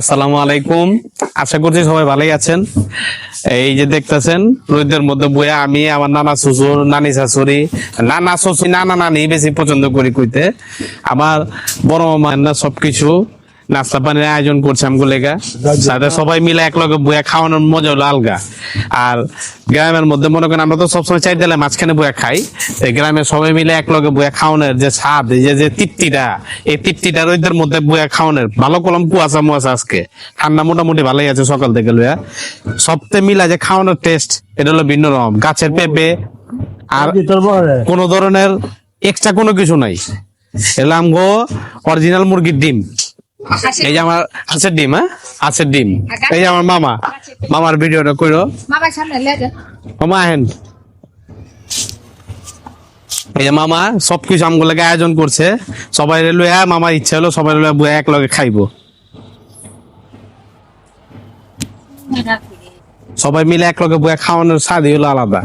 আসসালামু আলাইকুম। আশা করছি সবাই ভালোই আছেন। এই যে মধ্যে আমি, আমার নানা শ্বশুর, নানি শাশুড়ি, নানা নানা নানি বেশি পছন্দ করি কইতে। আমার বড় মামা সবকিছু নাস্তা পানির আয়োজন করছে আমগো লেগা। সবাই মিলে এক লগে বইয়া খাওয়ানোর মজা হলো আলগা। আর গ্রামের মধ্যে মনে করেন আমরা তো সবসময় চাই দিলে মাঝখানে বইয়া খাই। গ্রামের সবাই মিলে এক লগে বইয়া খাওয়ানোর যে স্বাদ যে যে তৃপ্তিটা এই তৃপ্তিটা রোদের মধ্যে বইয়া খাওয়ানোর। ভালো কলম কুয়াশা মুয়াশা আজকে। ঠান্ডা মোটামুটি ভালোই আছে সকাল থেকে লইয়া সবতে মিলা যে খাওয়ানোর টেস্ট এটা হলো ভিন্ন রকম। গাছের পেঁপে আর কোন ধরনের এক্সট্রা কোনো কিছু নাই। এলাম গো অরিজিনাল মুরগির ডিম। এই যে আমার আছে ডিম হ্যাঁ? আছে ডিম। এই যে আমার মামা মামার ভিডিওটা কইরো। মামার সামনে লেগে মামা আহেন। এই যে মামা সবকিছু আমগুলোকে আয়োজন করছে। সবাই লইয়া মামার ইচ্ছা হলো সবাই লইয়া এক লগে খাইবো। সবাই মিলে এক লগে বইয়া খাওয়ানোর স্বাদই হলো আলাদা।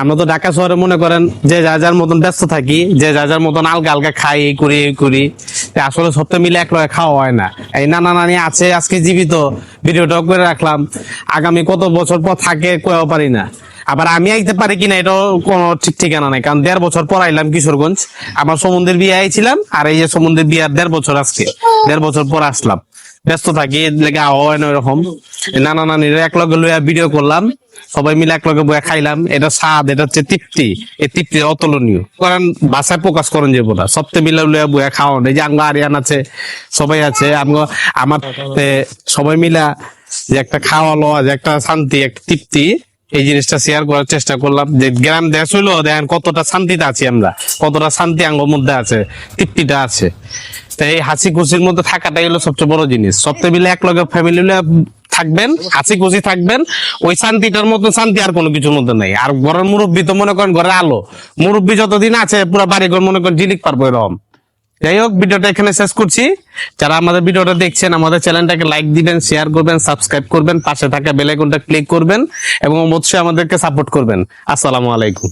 আমরা তো ঢাকা শহরে মনে করেন যে যা যার মতন ব্যস্ত থাকি, যে যা যার মতন আলগা আলগা খাই, এই করি এই করি আসলে সবটা মিলে এক লগে খাওয়া হয় না। এই নানা নানি আছে, আজকে জীবিত, ভিডিওটাও করে রাখলাম। আগামী কত বছর পর থাকে কেউ পারি না। আবার আমি আইতে পারি কিনা এটাও কোনো ঠিক ঠিকানা নাই, কারণ দেড় বছর পর আইলাম কিশোরগঞ্জ। আমার সমুদ্রের বিয়ে আইছিলাম আর এই যে সমুদ্রের বিয়ার দেড় বছর আজকে, দেড় বছর পর আসলাম। ব্যস্ত থাকি লেগা হয় না ওরকম নানা নানি এক লগে লইয়া ভিডিও করলাম, সবাই মিলে একলগে বয়ে খাইলাম। এটা স্বাদ, এটা হচ্ছে তৃপ্তি। এই তৃপ্তি অতুলনীয়। কারণ বাসায় প্রকাশ করেন যে বোধা সপ্তাহে মিলে লইয়া বয়ে খাওয়ান। এই যে আঙ্গা আরিয়ান আছে, সবাই আছে আমার সবাই মিলা যে একটা খাওয়া লওয়া, যে একটা শান্তি, একটা তৃপ্তি এই জিনিসটা শেয়ার করার চেষ্টা করলাম। যে গ্রাম দেশ হইল, দেখেন কতটা শান্তিতে আছি আমরা, কতটা শান্তি আঙ্গর মধ্যে আছে, তৃপ্তিটা আছে। তো এই হাসি খুশির মধ্যে থাকাটাই হলো সবচেয়ে বড় জিনিস। সপ্তাহে মিলে এক লগে ফ্যামিলি থাকবেন হাসি খুশি থাকবেন, ওই শান্তিটার মতো শান্তি আর কোনো কিছুর মধ্যে নাই। আর ঘরের মুরব্বী তো মনে করেন ঘরে আলো। মুরব্বী যতদিন আছে, পুরো বাড়ি ঘর মনে করেন জিলিক পারব এরকম যাই হোক, ভিডিওটা এখানে শেষ করছি। যারা আমাদের ভিডিওটা দেখছেন, আমাদের চ্যানেলটাকে লাইক দিবেন শেয়ার করবেন সাবস্ক্রাইব করবেন, পাশে থাকা বেলাইকনটা ক্লিক করবেন এবং অবশ্যই আমাদেরকে সাপোর্ট করবেন। আসসালামু আলাইকুম।